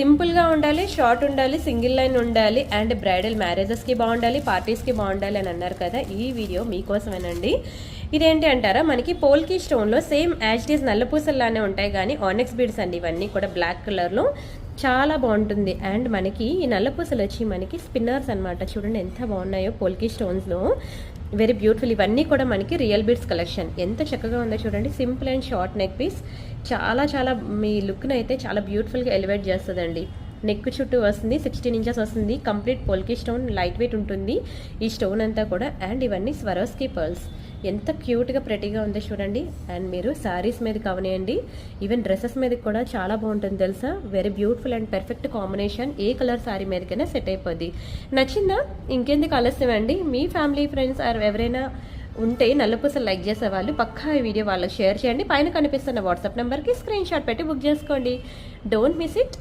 సింపుల్గా ఉండాలి షార్ట్ ఉండాలి సింగిల్ లైన్ ఉండాలి అండ్ బ్రైడల్ మ్యారేజెస్కి బాగుండాలి పార్టీస్కి బాగుండాలి అని అన్నారు కదా ఈ వీడియో మీకోసమేనండి. ఇదేంటి అంటారా? మనకి పోల్కి స్టోన్లో సేమ్ యాజ్ నల్లపూసల్లానే ఉంటాయి కానీ ఆనెక్స్ బీడ్స్ అండి ఇవన్నీ కూడా బ్లాక్ కలర్లో. చాలా బాగుంటుంది. అండ్ మనకి ఈ నల్లపూసలు వచ్చి మనకి స్పిన్నర్స్ అన్నమాట. చూడండి ఎంత బాగున్నాయో పోల్కి స్టోన్స్లో. Very beautiful. ఇవన్నీ కూడా మనకి రియల్ బీడ్స్ కలెక్షన్. ఎంత చక్కగా ఉందో చూడండి. Simple and short neck piece. చాలా చాలా మీ లుక్ను అయితే చాలా బ్యూటిఫుల్గా ఎలివేట్ చేస్తుందండి. నెక్ చుట్టూ వస్తుంది సిక్స్టీన్ ఇంచెస్ వస్తుంది. Complete polki stone light weight ఉంటుంది. ఈ స్టోన్ అంతా కూడా అండ్ ఇవన్నీ స్వరోస్కి పర్ల్స్. ఎంత క్యూట్గా ప్రెటీగా ఉందో చూడండి. అండ్ మీరు శారీస్ మీద కవనేయండి. ఈవెన్ డ్రెస్సెస్ మీద కూడా చాలా బాగుంటుంది తెలుసా? Very beautiful and perfect combination A colour sari మీదకైనా సెట్ అయిపోద్ది. నచ్చిందా? ఇంకెందుకు ఆలస్యం అండి? మీ ఫ్యామిలీ ఫ్రెండ్స్ ఆర్ ఎవరైనా ఉంటే నల్లపూసలు లైక్ చేసే వాళ్ళు పక్కా ఈ వీడియో వాళ్ళకి షేర్ చేయండి. పైన కనిపిస్తున్న వాట్సాప్ నెంబర్కి స్క్రీన్ షాట్ పెట్టి బుక్ చేసుకోండి. Don't miss it